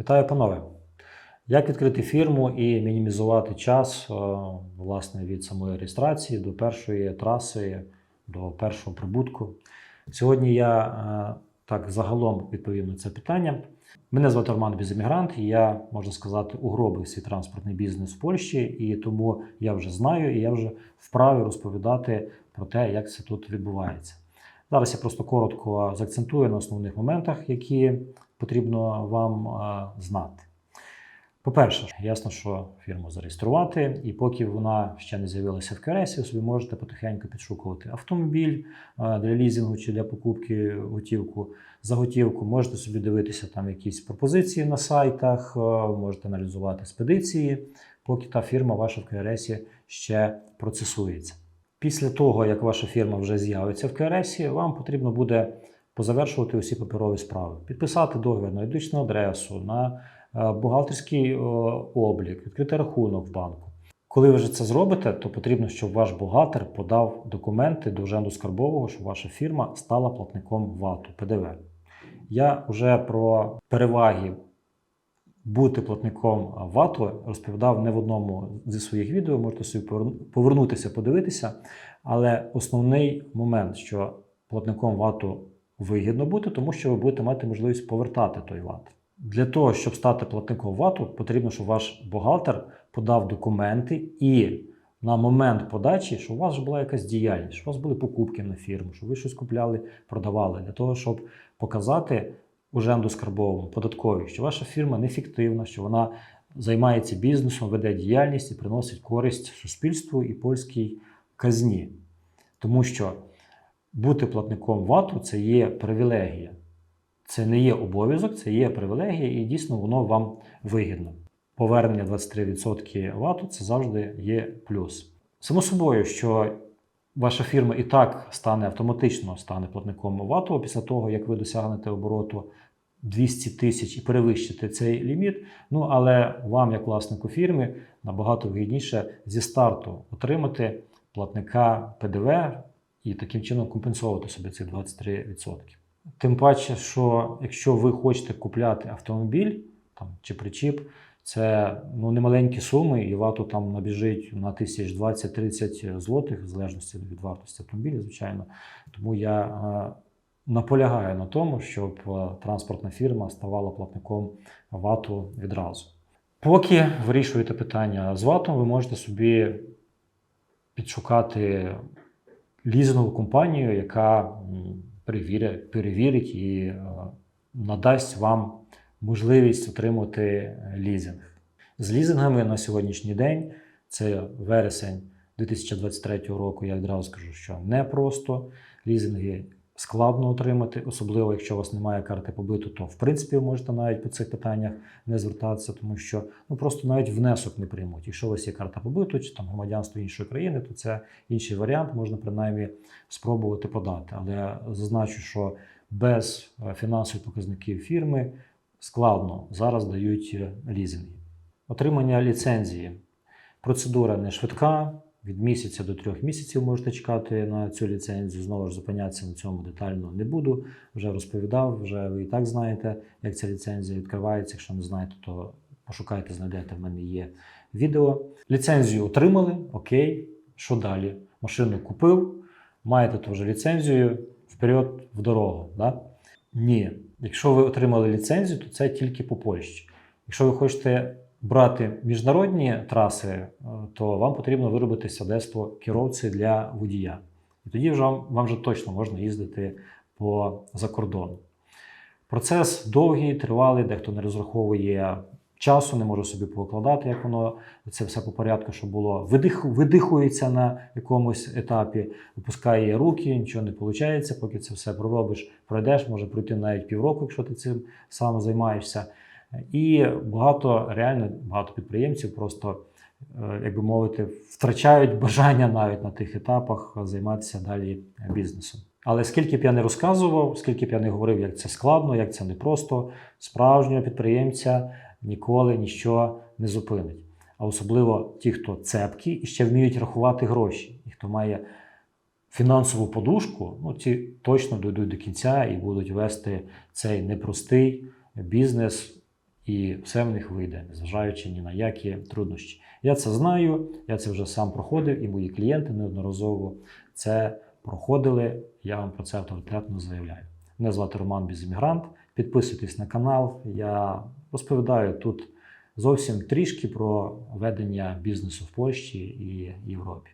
Вітаю, панове! Як відкрити фірму і мінімізувати час е, власне, від самої реєстрації до першої траси, до першого прибутку? Сьогодні я е, так загалом відповім на це питання. Мене звати Роман Біземігрант, і я, можна сказати, угробив свій транспортний бізнес в Польщі, і тому я вже знаю і я вже вправі розповідати про те, як це тут відбувається. Зараз я просто коротко заакцентую на основних моментах, які потрібно вам е, знати. По-перше, ясно, що фірму зареєструвати, і поки вона ще не з'явилася в КРС, ви собі можете потихеньку підшукувати автомобіль е, для лізингу чи для покупки готівку. За готівку можете собі дивитися там якісь пропозиції на сайтах, е, можете аналізувати спедиції, поки та фірма ваша в КРС ще процесується. Після того, як ваша фірма вже з'явиться в КРС, вам потрібно буде позавершувати усі паперові справи, підписати договір на юридичну адресу, на е, бухгалтерський е, облік, відкрити рахунок в банку. Коли ви вже це зробите, то потрібно, щоб ваш бухгалтер подав документи до Уженду скарбового, що ваша фірма стала платником ВАТу ПДВ. Я вже про переваги бути платником ВАТу розповідав не в одному зі своїх відео. Можете собі повернутися, подивитися. Але основний момент, що платником ВАТу вигідно бути, тому що ви будете мати можливість повертати той ВАТ. Для того, щоб стати платником ВАТу, потрібно, щоб ваш бухгалтер подав документи і на момент подачі, що у вас була якась діяльність, що у вас були покупки на фірму, що ви щось купляли, продавали, для того, щоб показати уженду скарбовому податковій, що ваша фірма нефіктивна, що вона займається бізнесом, веде діяльність і приносить користь суспільству і польській казні. Тому що бути платником ВАТу це є привілегія. Це не є обов'язок, це є привілегія, і дійсно воно вам вигідно. Повернення 23% ВАТу це завжди є плюс. Само собою, що ваша фірма і так стане автоматично стане платником ВАТу після того, як ви досягнете обороту 200 тисяч і перевищите цей ліміт. Ну але вам, як власнику фірми, набагато вигідніше зі старту отримати платника ПДВ і таким чином компенсувати собі ці 23%. Тим паче, що якщо ви хочете купляти автомобіль там, чи причіп, це ну, немаленькі суми, і вату там набіжить на тисяч 20-30 злотих, в залежності від вартості автомобіля, звичайно. Тому я е, наполягаю на тому, щоб е, транспортна фірма ставала платником вату відразу. Поки вирішуєте питання з ватом, ви можете собі підшукати лізингову компанію, яка перевірить, перевірить і е, надасть вам можливість отримати е, лізинг. З лізингами на сьогоднішній день це вересень 2023 року. Я відразу скажу, що непросто. Лізинги складно отримати, особливо якщо у вас немає карти побиту, то в принципі ви можете навіть по цих питаннях не звертатися, тому що ну просто навіть внесок не приймуть. Якщо у вас є карта побиту чи там громадянство іншої країни, то це інший варіант, можна принаймні спробувати подати. Але зазначу, що без е, фінансових показників фірми складно зараз дають е, лізинги. Отримання ліцензії. Процедура не швидка. Від місяця до трьох місяців можете чекати на цю ліцензію. Знову ж зупинятися на цьому детально не буду. Вже розповідав, вже ви і так знаєте, як ця ліцензія відкривається. Якщо не знаєте, то пошукайте, знайдете. В мене є відео. Ліцензію отримали. Окей, що далі? Машину купив, маєте ту вже ліцензію, вперед в дорогу. Да? Ні. Якщо ви отримали ліцензію, то це тільки по Польщі. Якщо ви хочете брати міжнародні траси, е, то вам потрібно виробити свідоцтво керовці для водія. І тоді вже вам, вам вже точно можна їздити по закордону. Процес довгий, тривалий, дехто не розраховує часу, не може собі покладати, як воно це все по порядку, що було. Видих, видихується на якомусь етапі, випускає руки, нічого не виходить, поки це все проробиш, пройдеш, може пройти навіть півроку, якщо ти цим сам займаєшся. І багато реально багато підприємців просто, е, як би мовити, втрачають бажання навіть на тих етапах займатися далі бізнесом. Але скільки б я не розказував, скільки б я не говорив, як це складно, як це непросто, справжнього підприємця ніколи нічого не зупинить. А особливо ті, хто цепкі і ще вміють рахувати гроші, і хто має фінансову подушку, ну ці точно дійдуть до кінця і будуть вести цей непростий бізнес і все в них вийде, незважаючи ні на які труднощі. Я це знаю, я це вже сам проходив, і мої клієнти неодноразово це проходили. Я вам про це авторитетно заявляю. Мене звати Роман Бізіммігрант. Підписуйтесь на канал. Я розповідаю тут зовсім трішки про ведення бізнесу в Польщі і Європі.